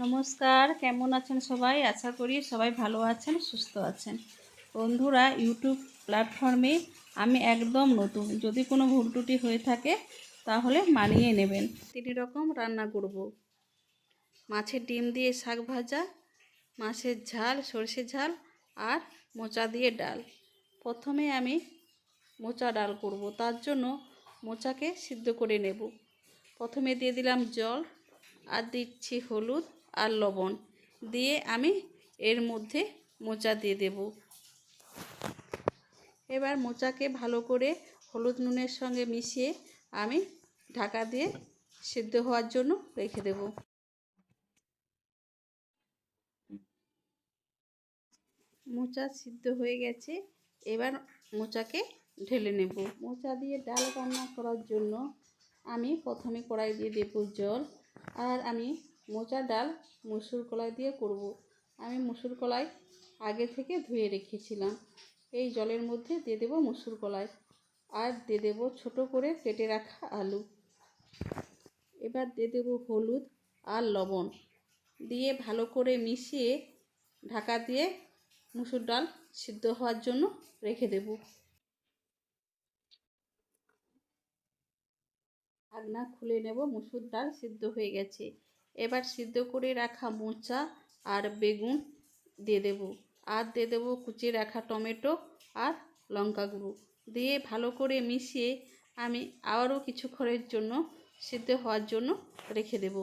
নমস্কার, কেমন আছেন সবাই? আশা করি সবাই ভালো আছেন, সুস্থ আছেন। বন্ধুরা, ইউটিউব প্ল্যাটফর্মে আমি একদম নতুন। যদি কোনো ভুল ত্রুটি হয়ে থাকে, তাহলে মানিয়ে নেবেন। তিন রকম রান্না করব। মাছের ডিম দিয়ে শাক ভাজা, মাছের ঝাল সর্ষে ঝাল আর মোচা দিয়ে ডাল। প্রথমে আমি মোচা ডাল করব। তার জন্য মোচাকে সিদ্ধ করে নেব। প্রথমে দিয়ে দিলাম জল আর দিচ্ছি হলুদ। আর লবণ দিয়ে আমি এর মধ্যে মোচা দিয়ে দেব। এবার মোচাকে ভালো করে হলুদ নুনের সঙ্গে মিশিয়ে আমি ঢাকা দিয়ে সিদ্ধ হওয়ার জন্য রেখে দেব। মোচা সিদ্ধ হয়ে গেছে, এবার মোচাকে ঢেলে নেব। মোচা দিয়ে ডাল রান্না করার জন্য আমি প্রথমে কড়াই দিয়ে দেব জল, আর আমি মোচা ডাল মুসুর কলাই দিয়ে করব। আমি মুসুর কলাই আগে থেকে ধুয়ে রেখেছিলাম। এই জলের মধ্যে দিয়ে দেবো মুসুর কলাই আর দিয়ে দেবো ছোটো করে কেটে রাখা আলু। এবার দিয়ে দেবো হলুদ আর লবণ। দিয়ে ভালো করে মিশিয়ে ঢাকা দিয়ে মুসুর ডাল সিদ্ধ হওয়ার জন্য রেখে দেব। ঢাকনা খুলে নেব, মুসুর ডাল সিদ্ধ হয়ে গেছে। এবার সিদ্ধ করে রাখা মোচা আর বেগুন দিয়ে দেব। আর দিয়ে দেবো কুচিয়ে রাখা টমেটো আর লঙ্কা গুঁড়ো। দিয়ে ভালো করে মিশিয়ে আমি আবারও কিছুক্ষণের জন্য সিদ্ধ হওয়ার জন্য রেখে দেব।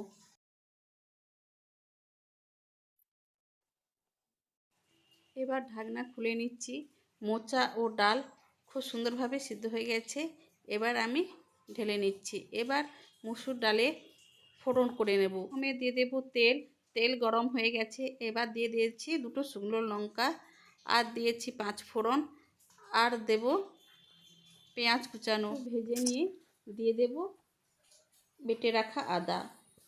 এবার ঢাকনা খুলে নিচ্ছি। মোচা ও ডাল খুব সুন্দরভাবে সিদ্ধ হয়ে গেছে। এবার আমি ঢেলে নিচ্ছি। এবার মুসুর ডালে ফোড়ন করে নেব। আমি দিয়ে দেব তেল। তেল গরম হয়ে গেছে। এবার দিয়ে দিয়েছি দুটো শুকনো লঙ্কা আর দিয়েছি পাঁচ ফোড়ন। আর দেব পেঁয়াজ কুচানো। ভেজে নিয়ে দিয়ে দেব বেটে রাখা আদা।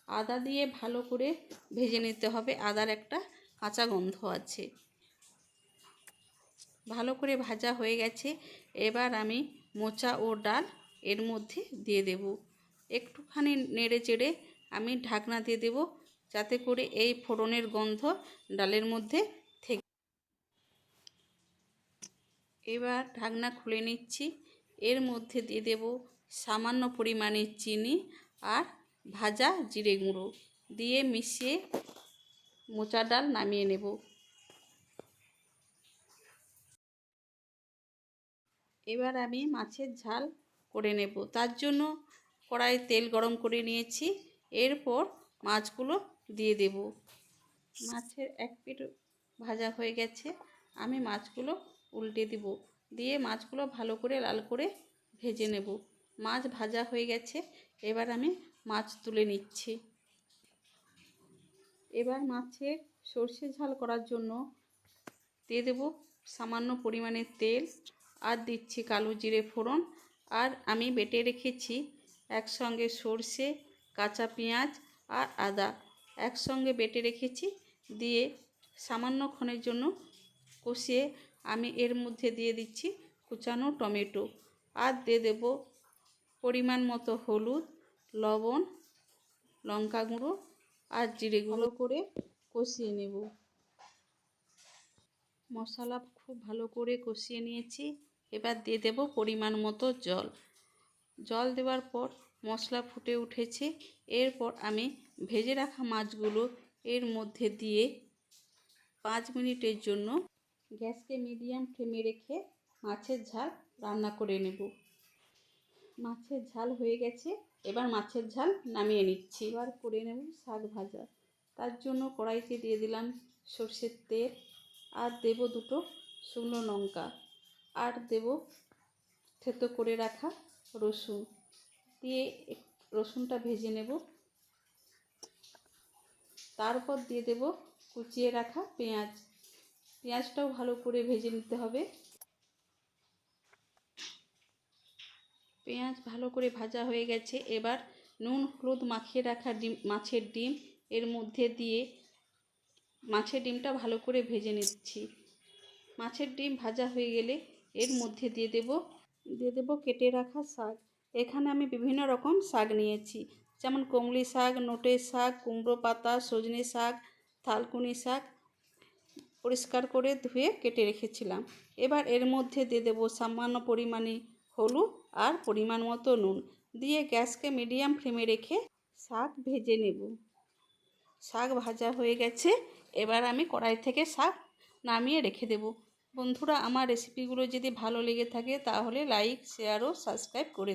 আদা দিয়ে ভালো করে ভেজে নিতে হবে। আদার একটা কাঁচা গন্ধ আছে। ভালো করে ভাজা হয়ে গেছে। এবার আমি মোচা ও ডাল এর মধ্যে দিয়ে দেব। একটুখানি নেড়ে চেড়ে আমি ঢাকনা দিয়ে দেব যাতে করে এই ফোড়নের গন্ধ ডালের মধ্যে থেকে এবার ঢাকনা খুলে নিচ্ছি। এর মধ্যে দিয়ে দেব সামান্য পরিমাণে চিনি আর ভাজা জিরে গুঁড়ো। দিয়ে মিশিয়ে মোচা ডাল নামিয়ে নেব। এবার আমি মাছের ঝাল করে নেব। তার জন্য কড়াই তেল গরম করে নিয়েছি। এরপর মাছগুলো দিয়ে দেব। মাছের এক পিঠ ভাজা হয়ে গেছে। আমি মাছগুলো উল্টে দিব। দিয়ে মাছগুলো ভালো করে লাল করে ভেজে নেব। মাছ ভাজা হয়ে গেছে। এবার আমি মাছ তুলে নিচ্ছি। এবার মাছের সর্ষে ঝাল করার জন্য দিয়ে দেব সামান্য পরিমাণে তেল আর দিচ্ছি কালো জিরে ফোড়ন। আর আমি বেটে রেখেছি একসঙ্গে সর্ষে কাঁচা পেঁয়াজ আর আদা একসঙ্গে বেটে রেখেছি। দিয়ে সামান্য ক্ষণের জন্য কষিয়ে আমি এর মধ্যে দিয়ে দিচ্ছি কুচানো টমেটো। আর দিয়ে দেব পরিমাণ মতো হলুদ, লবণ, লঙ্কা গুঁড়ো আর জিরে গুঁড়ো করে কষিয়ে নেব। মশলা খুব ভালো করে কষিয়ে নিয়েছি। এবার দিয়ে দেব পরিমাণ মতো জল। জল দেওয়ার পর মশলা ফুটে উঠেছে। এরপর আমি ভেজে রাখা মাছগুলো এর মধ্যে দিয়ে পাঁচ মিনিটের জন্য গ্যাসকে মিডিয়াম ফ্লেমে রেখে মাছের ঝাল রান্না করে নেব। মাছের ঝাল হয়ে গেছে। এবার মাছের ঝাল নামিয়ে নিচ্ছি। এবার করে নেব শাক ভাজা। তার জন্য কড়াইতে দিয়ে দিলাম সর্ষের তেল আর দেব দুটো শুকনো লঙ্কা। আর দেব থেতো করে রাখা রসুন। দিয়ে রসুনটা ভেজে নেব। তারপর দিয়ে দেব কুচিয়ে রাখা পেঁয়াজ। পেঁয়াজটাও ভালো করে ভেজে নিতে হবে। পেঁয়াজ ভালো করে ভাজা হয়ে গেছে। এবার নুন হলুদ মাখিয়ে রাখা ডিম, মাছের ডিম। এর মধ্যে দিয়ে মাছের ডিমটা ভালো করে ভেজে নিচ্ছি। মাছের ডিম ভাজা হয়ে গেলে এর মধ্যে দিয়ে দেব দিয়ে দেব কেটে রাখা শাক। এখানে আমি বিভিন্ন রকম শাক নিয়েছি। যেমন কমলি শাক নোটে শাক, কুমড়ো পাতা, সজনে শাক, থালকুনি শাক পরিষ্কার করে ধুয়ে কেটে রেখেছিলাম। এবার এর মধ্যে দিয়ে দেবো সামান্য পরিমাণে হলুদ আর পরিমাণ মতো নুন। দিয়ে গ্যাসকে মিডিয়াম ফ্লেমে রেখে শাক ভেজে নেব। শাক ভাজা হয়ে গেছে। এবার আমি কড়াই থেকে শাক নামিয়ে রেখে দেব। বন্ধুরা, আমার রেসিপিগুলো যদি ভালো লেগে থাকে তাহলে লাইক, শেয়ার ও সাবস্ক্রাইব করে